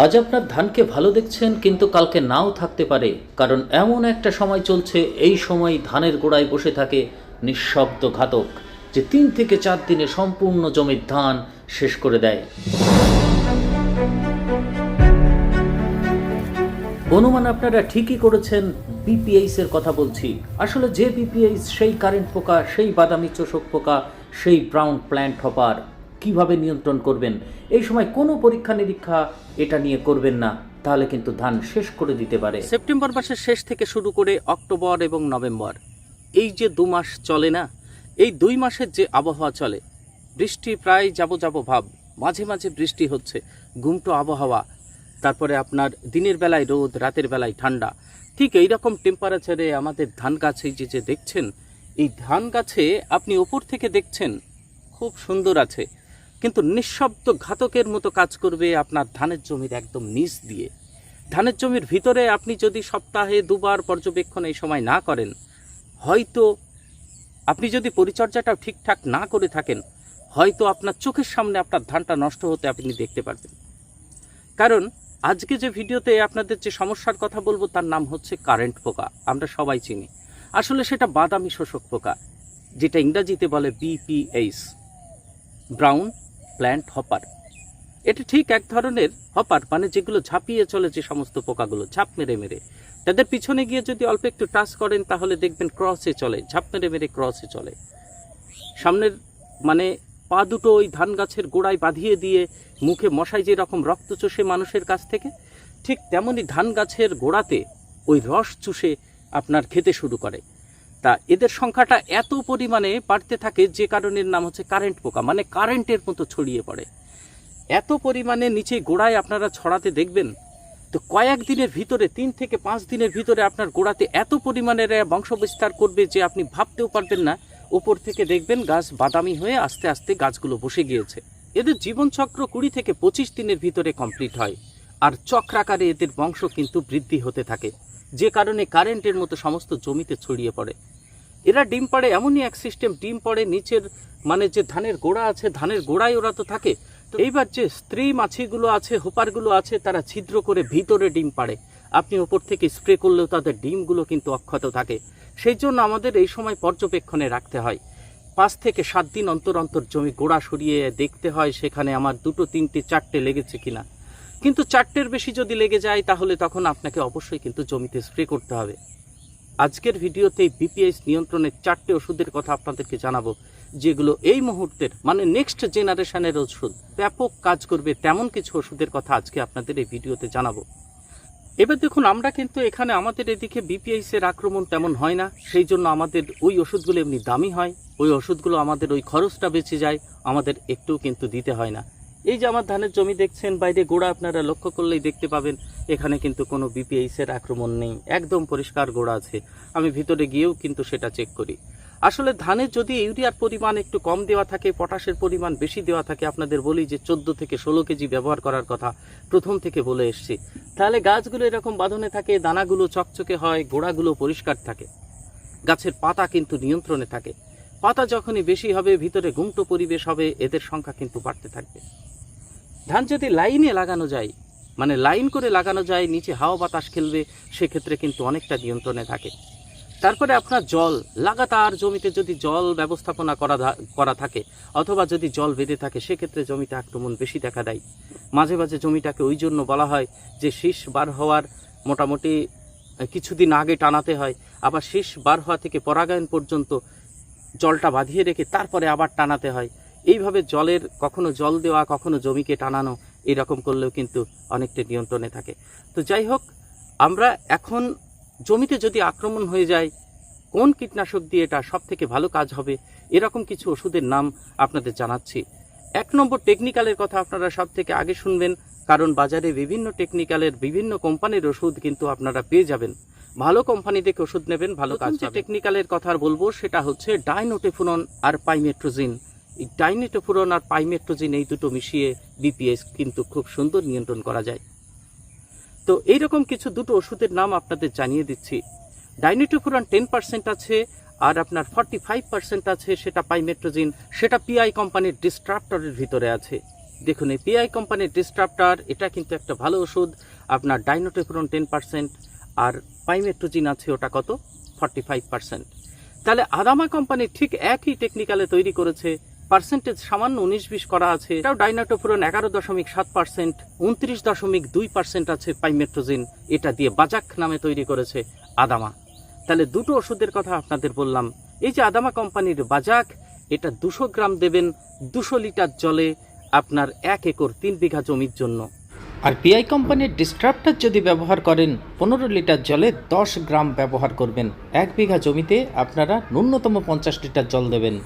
আজ আপনার ধানকে ভালো দেখছেন, কিন্তু কালকে নাও থাকতে পারে, কারণ এমন একটা সময় চলছে, এই সময় ধানের গোড়ায় বসে থাকে নিঃশব্দ ঘাতক, যে তিন থেকে চার দিনে সম্পূর্ণ জমির ধান শেষ করে দেয়। অনুমান আপনারা ঠিকই করেছেন বিপিএইচ এর কথা বলছি। আসলে যে বিপিএইচ সেই কারেন্ট পোকা, সেই বাদামি চোষক পোকা, সেই ব্রাউন প্ল্যান্ট হপার কীভাবে নিয়ন্ত্রণ করবেন? এই সময় কোনো পরীক্ষা নিরীক্ষা এটা নিয়ে করবেন না, তাহলে কিন্তু ধান শেষ করে দিতে পারে। সেপ্টেম্বর মাসের শেষ থেকে শুরু করে অক্টোবর এবং নভেম্বর, এই যে দু মাস চলে না, এই দুই মাসের যে আবহাওয়া চলে, বৃষ্টি প্রায় যাব যাব ভাব, মাঝে মাঝে বৃষ্টি হচ্ছে গুমটো আবহাওয়া, তারপরে আপনার দিনের বেলায় রোদ, রাতের বেলায় ঠান্ডা, ঠিক এই রকম টেম্পারেচারে আমাদের ধান গাছে যে যে দেখছেন, এই ধান গাছে আপনি ওপর থেকে দেখছেন, খুব সুন্দর আছে। কিন্তু নিঃশব্দ ঘাতকের মতো কাজ করবে আপনার ধানের জমির একদম নিচ দিয়ে। ধানের জমির ভিতরে আপনি যদি সপ্তাহে দুবার পর্যবেক্ষণ এই সময় না করেন, হয়তো আপনি যদি পরিচর্যাটা ঠিকঠাক না করে থাকেন, হয়তো আপনার চোখের সামনে আপনার ধানটা নষ্ট হতে আপনি দেখতে পারবেন। কারণ আজকে যে ভিডিওতে আপনাদের যে সমস্যার কথা বলব, তার নাম হচ্ছে কারেন্ট পোকা। আমরা সবাই চিনি। আসলে সেটা বাদামি শোষক পোকা, যেটা ইংরাজিতে বলে বিপিএইচ ব্রাউন প্ল্যান্ট হপার। এটা ঠিক এক ধরনের হপার মানে যেগুলো ঝাঁপিয়ে চলে যে সমস্ত পোকাগুলো, ঝাঁপ মেরে মেরে। তাদের পিছনে গিয়ে যদি অল্প একটু টাচ করেন, তাহলে দেখবেন ক্রসে চলে, ঝাঁপ মেরে মেরে ক্রসে চলে। সামনের মানে পা দুটো ওই ধান গাছের গোড়ায় বাঁধিয়ে দিয়ে মুখে মশাই যেরকম রক্ত চষে মানুষের কাছ থেকে, ঠিক তেমনই ধান গাছের গোড়াতে ওই রস চুষে আপনার খেতে শুরু করে। তা এদের সংখ্যাটা এত পরিমাণে বাড়তে থাকে যে কারণের নাম হচ্ছে কারেন্ট পোকা মানে কারেন্টের মতো ছড়িয়ে পড়ে। এত পরিমাণে নিচে গোড়ায় আপনারা ছড়াতে দেখবেন, তো কয়েক দিনের ভিতরে, তিন থেকে পাঁচ দিনের ভিতরে আপনার গোড়াতে এত পরিমাণের বংশ বিস্তার করবে যে আপনি ভাবতেও পারবেন না। ওপর থেকে দেখবেন গাছ বাদামি হয়ে আস্তে আস্তে গাছগুলো বসে গিয়েছে। এদের জীবনচক্র কুড়ি থেকে পঁচিশ দিনের ভিতরে কমপ্লিট হয়, আর চক্রাকারে এদের বংশ কিন্তু বৃদ্ধি হতে থাকে, যে কারণে কারেন্টের মতো সমস্ত জমিতে ছড়িয়ে পড়ে। এরা ডিম পাড়ে এমনই এক সিস্টেম ডিম পড়ে নিচের মানে যে ধানের গোড়া আছে, ধানের গোড়ায় ওরা তো থাকে। তো এইবার যে স্ত্রী মাছিগুলো আছে, হোপারগুলো আছে, তারা ছিদ্র করে ভিতরে ডিম পাড়ে। আপনি ওপর থেকে স্প্রে করলেও তাদের ডিমগুলো কিন্তু অক্ষত থাকে। সেই জন্য আমাদের এই সময় পর্যবেক্ষণে রাখতে হয়। পাঁচ থেকে সাত দিন অন্তর অন্তর জমি গোড়া সরিয়ে দেখতে হয় সেখানে আমার দুটো, তিনটে, চারটে লেগেছে কিনা। কিন্তু চারটের বেশি যদি লেগে যায়, তাহলে তখন আপনাকে অবশ্যই কিন্তু জমিতে স্প্রে করতে হবে। আজকের ভিডিওতে বিপিএস নিয়ন্ত্রণের চারটে ওষুধের কথা আপনাদেরকে জানাব, যেগুলো এই মুহূর্তের মানে নেক্সট জেনারেশনের ওষুধ। ব্যাপক কাজ করবে তেমন কিছু ওষুধের কথা আজকে আপনাদের এই ভিডিওতে জানাব। এবার দেখুন, আমরা কিন্তু এখানে আমাদের এদিকে বিপিএইচ এর আক্রমণ তেমন হয় না, সেই জন্য আমাদের ওই ওষুধগুলো এমনি দামি হয়। ওই ওষুধগুলো আমাদের ওই খরচটা বেঁচে যায়, আমাদের একটু কিন্তু দিতে হয় না। এই যে আমার ধানের জমি দেখছেন, বাইরে গোড়া আপনারা লক্ষ্য করলেই দেখতে পাবেন এখানে কিন্তু কোনো বিপিএইচ এর আক্রমণ নেই। একদম পরিষ্কার গোড়া আছে। আমি ভিতরে গিয়েও কিন্তু সেটা চেক করি। আসলে ধানের যদি ইউরিয়ার পরিমাণ একটু কম দেওয়া থাকে, পটাশের পরিমাণ বেশি দেওয়া থাকে, আপনাদের বলি যে চোদ্দ থেকে ষোলো কেজি ব্যবহার করার কথা প্রথম থেকে বলে এসছি। তাহলে গাছগুলো এরকম বাঁধনে থাকে, দানাগুলো চকচকে হয়, গোড়াগুলো পরিষ্কার থাকে। গাছের পাতা কিন্তু নিয়ন্ত্রণে থাকে। পাতা যখনই বেশি হবে, ভিতরে গুমটো পরিবেশ হবে, এদের সংখ্যা কিন্তু বাড়তে থাকবে। ধান যদি লাইনে লাগানো যায় মানে লাইন করে লাগানো যায়, নিচে হাওয়া বাতাস খেলবে, সেক্ষেত্রে কিন্তু অনেকটা নিয়ন্ত্রণে থাকে। তারপরে আপনার জল, লাগাতার জমিতে যদি জল ব্যবস্থাপনা করা করা থাকে, অথবা যদি জল বেঁধে থাকে, সেক্ষেত্রে জমিতে আক্রমণ বেশি দেখা দেয়। মাঝে মাঝে জমিটাকে ওই জন্য বলা হয় যে, শীষ বার হওয়ার মোটামুটি কিছুদিন আগে টানাতে হয়, আবার শীষ বার হওয়া থেকে পরাগায়ন পর্যন্ত জলটা বাঁধিয়ে রেখে তারপরে আবার টানাতে হয়। এইভাবে জলের, কখনো জল দেওয়া, কখনো জমিকে টানানো এরকম করলেও কিন্তু অনেকটা নিয়ন্ত্রণে থাকে। তো যাই হোক আমরা এখন জমিতে যদি আক্রমণ হয়ে যায় কোন কীটনাশক দিয়ে এটা সব থেকে ভালো কাজ হবে এরকম কিছু ওষুধের নাম আপনাদের জানাচ্ছি। এক নম্বর টেকনিক্যালের কথা আপনারা সব থেকে আগে শুনবেন কারণ বাজারে বিভিন্ন টেকনিক্যালের বিভিন্ন কোম্পানির ওষুধ কিন্তু আপনারা পেয়ে যাবেন। ভালো কোম্পানি থেকে ওষুধ নেবেন ভালো কাজ টেকনিক্যালের কথা বলব সেটা হচ্ছে ডাইনোটেফুরন আর পাইমেট্রোজিন। এই ডাইনোটেফুরন আর পাইমেট্রোজিন এই দুটো মিশিয়ে বিপিএস কিন্তু খুব সুন্দর নিয়ন্ত্রণ করা যায়। তো এইরকম কিছু দুটো ওষুধের নাম আপনাদের জানিয়ে দিচ্ছি। ডাইনিটোফুরন টেন পার্সেন্ট আছে আর আপনার ফর্টি ফাইভ পার্সেন্ট আছে সেটা পাইমেট্রোজিন, সেটা পিআই কোম্পানির ডিস্ট্রাপ্টরের ভিতরে আছে। দেখুন, এই পিআই কোম্পানির ডিস্ট্রাপ্টার এটা কিন্তু একটা ভালো ওষুধ। আপনার ডাইনোটেফুরন টেন পার্সেন্ট আর পাইমেট্রোজিন আছে ওটা কত? Forty five percent. তাহলে আদামা কোম্পানি ঠিক একই টেকনিক্যালে তৈরি করেছে। পার্সেন্টেজ সামান্য উনিশ বিশ করা আছে। এটাও ডাইনাটোফুরন এগারো দশমিক সাত পার্সেন্ট, উনত্রিশ দশমিক দুই পার্সেন্ট আছে পাইমেট্রোজিন। এটা দিয়ে বাজাক নামে তৈরি করেছে আদামা। তাহলে দুটো ওষুধের কথা আপনাদের বললাম। এই যে আদামা কোম্পানির বাজাক, এটা দুশো গ্রাম দেবেন দুশো লিটার জলে আপনার এক একর তিন বিঘা জমির জন্য। আর পিআই কোম্পানির ডিস্ট্রাপ্টার যদি ব্যবহার করেন, পনেরো লিটার জলে দশ গ্রাম ব্যবহার করবেন। এক বিঘা জমিতে আপনারা ন্যূনতম পঞ্চাশ লিটার জল দেবেন।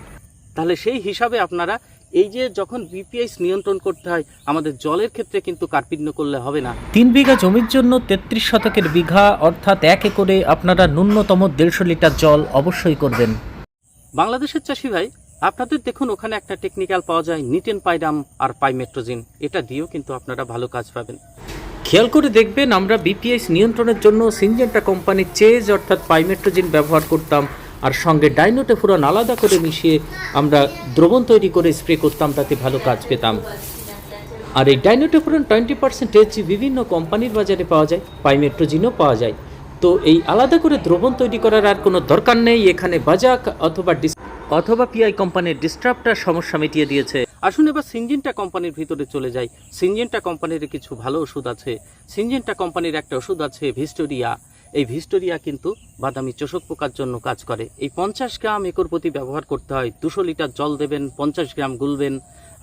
তাহলে সেই হিসাবে আপনারা এই যে যখন বিপিএস নিয়ন্ত্রণ করতে হয় আমাদের জলের ক্ষেত্রে কিন্তু কার্পিণ্য করলে হবে না। তিন বিঘা জমির জন্য তেত্রিশ শতকের বিঘা অর্থাৎ এক একরে আপনারা ন্যূনতম দেড়শো লিটার জল অবশ্যই করবেন। বাংলাদেশের চাষি ভাই আপনাদের দেখুন ওখানে একটা টেকনিক্যাল পাওয়া যায় নিটেন পাইরাম আর পাইমেট্রোজিন। এটা দিয়েও কিন্তু আপনারা ভালো কাজ পাবেন। খেয়াল করে দেখবেন আমরা বিপিএস নিয়ন্ত্রণের জন্য সিনজেন্টা কোম্পানির চেজ অর্থাৎ পাইমেট্রোজিন ব্যবহার করতাম। আর সঙ্গে ডাইনোটেফুরন আলাদা করে মিশিয়ে আমরা দ্রবণ তৈরি করে স্প্রে করতাম, তাতে ভালো কাজ পেতাম। আর এই ডাইনোটেফুরন টোয়েন্টি পার্সেন্ট এইচজি বিভিন্ন কোম্পানির বাজারে পাওয়া যায়, পাইমেট্রোজিনও পাওয়া যায়। তো এই আলাদা করে দ্রবণ তৈরি করার আর কোনো দরকার নেই, এখানে বাজাক অথবা অথবা পিআই কোম্পানির ডিস্ট্রাপ্টার সমস্যা মিটিয়ে দিয়েছে। আসুন এবার সিনজেন্টা কোম্পানির ভিতরে চলে যাই। সিনজেন্টা কোম্পানির কিছু ভালো ওষুধ আছে। সিনজেন্টা কোম্পানির একটা ওষুধ আছে ভিস্টোরিয়া। এই ভিস্টোরিয়া কিন্তু বাদামি চোষক পোকার জন্য কাজ করে। এই পঞ্চাশ গ্রাম একর প্রতি ব্যবহার করতে হয়, দুশো লিটার জল দেবেন, পঞ্চাশ গ্রাম গুলবেন,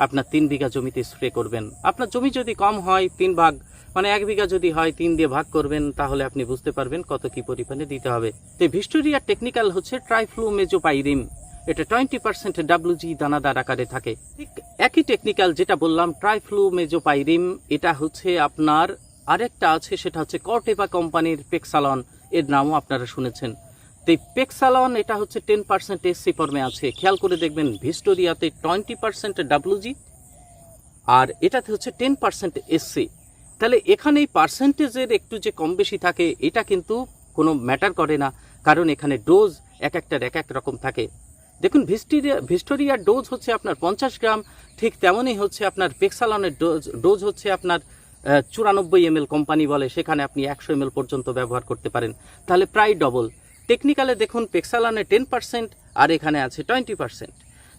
আপনার তিন বিঘা জমিতে স্প্রে করবেন। আপনার জমি যদি কম হয়, তিন ভাগ মানে এক বিঘা যদি হয়, তিন দিয়ে ভাগ করবেন, তাহলে আপনি বুঝতে পারবেন কত কি পরিমাণে দিতে হবে। তো ভিস্টোরিয়ার টেকনিক্যাল হচ্ছে ট্রাইফ্লু মেজোপাইরিম এটা টোয়েন্টি পার্সেন্ট ডাব্লুজি দানাদার আকারে থাকে। ঠিক একই টেকনিক্যাল যেটা বললাম ট্রাইফ্লু মেজোপাইরিম এটা হচ্ছে আপনার আরেকটা আছে, সেটা হচ্ছে কর্টেপা কোম্পানির পেক্সালন এর নামও আপনারা শুনেছেন। তো পেক্সালন এটা হচ্ছে টেন পার্সেন্ট এসসি ফর্মে আছে। খেয়াল করে দেখবেন ভিস্টোরিয়াতে টোয়েন্টি পার্সেন্ট ডাব্লুজি আর এটাতে হচ্ছে টেন পার্সেন্ট এসসি তাহলে এখানে এই পার্সেন্টেজের একটু যে কম বেশি থাকে, এটা কিন্তু কোনো ম্যাটার করে না। কারণ এখানে ডোজ এক একটার এক এক রকম থাকে। দেখুন ভিস্টোরিয়া ভিস্টোরিয়ার ডোজ হচ্ছে আপনার পঞ্চাশ গ্রাম, ঠিক তেমনই হচ্ছে আপনার পেক্সালনের ডোজ ডোজ হচ্ছে আপনার চুরানব্বই এম কোম্পানি বলে, সেখানে আপনি একশো এম পর্যন্ত ব্যবহার করতে পারেন। তাহলে প্রায় ডবল। টেকনিক্যালে দেখুন, পেক্সালনে টেন পার্সেন্ট আর এখানে আছে টোয়েন্টি পার্সেন্ট।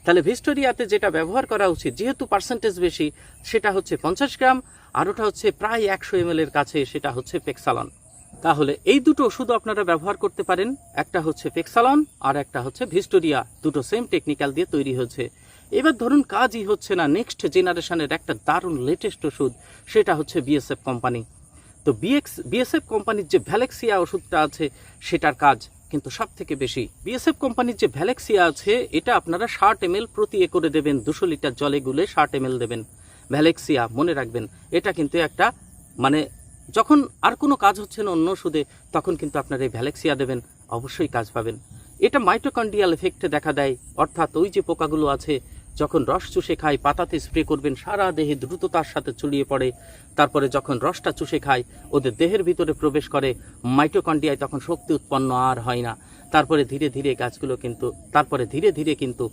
তাহলে ভিস্টোরিয়াতে যেটা ব্যবহার করা উচিত, যেহেতু পার্সেন্টেজ বেশি, সেটা হচ্ছে পঞ্চাশ গ্রাম, আর ওটা হচ্ছে প্রায় একশো এম এর কাছে, সেটা হচ্ছে পেক্সালন। তাহলে এই দুটো ওষুধ আপনারা ব্যবহার করতে পারেন। একটা হচ্ছে পেক্সালন আর একটা হচ্ছে ভিস্টোরিয়া দুটো সেম টেকনিক্যাল দিয়ে তৈরি হয়েছে। এবার ধরুন কাজই হচ্ছে না। নেক্সট জেনারেশনের একটা দারুণ লেটেস্ট ওষুধ, সেটা হচ্ছে বিএসএফ কোম্পানি তো বিএক্স বিএসএফ কোম্পানির যে ভ্যালেক্সিয়া ওষুধটা আছে, সেটার কাজ কিন্তু সব থেকে বেশি বিএসএফ কোম্পানির যে ভ্যালেক্সিয়া আছে, এটা আপনারা ষাট এম প্রতি একরে দেবেন, দুশো লিটার জলে গুলে ষাট এম দেবেন। ভ্যালেক্সিয়া মনে রাখবেন, এটা কিন্তু একটা মানে যখন আর কোনো কাজ হচ্ছে না অন্য ওষুধে, তখন কিন্তু আপনার এই ভ্যালেক্সিয়া দেবেন, অবশ্যই কাজ পাবেন। এটা মাইটোকন্ডিয়াল এফেক্টে দেখা দেয়, অর্থাৎ ওই যে পোকাগুলো আছে যখন রস চুষে খায়, পাতাতে স্প্রে করবেন, সারা দেহে দ্রুততার সাথে ছড়িয়ে পড়ে। তারপরে যখন রসটা চুষে খায়, ওদের দেহের ভিতরে প্রবেশ করে মাইটোকন্ডিয়ায় তখন শক্তি উৎপন্ন আর হয় না। তারপরে ধীরে ধীরে গাছগুলো কিন্তু, তারপরে ধীরে ধীরে কিন্তু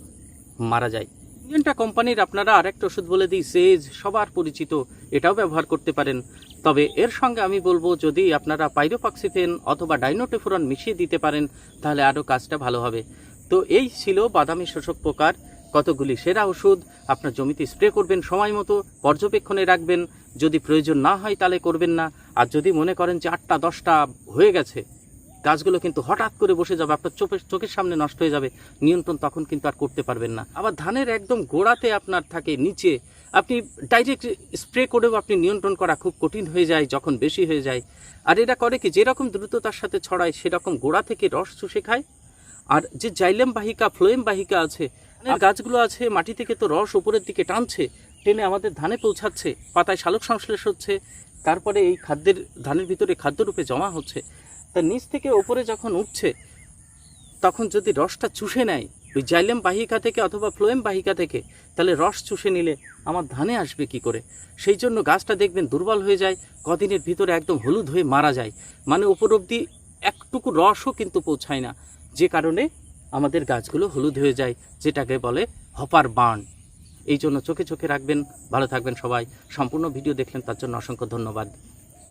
মারা যায়। ইঞ্জেনটা কোম্পানির আপনারা আরেকটা ওষুধ বলে দিই, সেজ, সবার পরিচিত। এটাও ব্যবহার করতে পারেন। তবে এর সঙ্গে আমি বলব, যদি আপনারা পাইরোপাক্সিফেন অথবা ডাইনোটেফুরন মিশিয়ে দিতে পারেন, তাহলে আরও কাজটা ভালো হবে। তো এই ছিল বাদামি শোষক পোকার কতগুলি সেরা ওষুধ আপনার জমিতে স্প্রে করবেন সময় মতো, পর্যবেক্ষণে রাখবেন, যদি প্রয়োজন না হয় তাহলে করবেন না। আর যদি মনে করেন যে আটটা, দশটা হয়ে গেছে, গাছগুলো কিন্তু হঠাৎ করে বসে যাবে, আপনার চোখের চোখের সামনে নষ্ট হয়ে যাবে, নিয়ন্ত্রণ তখন কিন্তু আর করতে পারবেন না। আবার ধানের একদম গোড়াতে আপনার থাকে, নিচে, আপনি ডাইরেক্ট স্প্রে করেও আপনি নিয়ন্ত্রণ করা খুব কঠিন হয়ে যায়, যখন বেশি হয়ে যায়। আর এটা করে কি, যেরকম দ্রুততার সাথে ছড়ায়, সেরকম গোড়া থেকে রস চুষে খায়। আর যে জাইলেম বাহিকা, ফ্লোয়েম বাহিকা আছে গাছগুলো আছে, মাটি থেকে তো রস উপরের দিকে টানছে, টেনে আমাদের ধানে পৌঁছাচ্ছে, পাতায় শালক সংশ্লেষ হচ্ছে, তারপরে এই খাদ্যের, ধানের ভিতরে খাদ্যরূপে জমা হচ্ছে। তা নিচ থেকে ওপরে যখন উঠছে, তখন যদি রসটা চুষে নেয়, ওই জাইলেম বাহিকা থেকে অথবা ফ্লোয়েম বাহিকা থেকে, তাহলে রস চুষে নিলে আমার ধানে আসবে কি করে? সেই জন্য গাছটা দেখবেন দুর্বল হয়ে যায়, কদিনের ভিতরে একদম হলুদ হয়ে মারা যায়। মানে উপর অবধি একটুকু রসও কিন্তু পৌঁছায় না। যে কারণে আমাদের গাছগুলো হলুদ হয়ে যায়, যেটাকে বলে হপার বার্ন। এই জন্য চোখে চোখে রাখবেন, ভালো থাকবেন সবাই। সম্পূর্ণ ভিডিও দেখলেন, তার জন্য অসংখ্য ধন্যবাদ।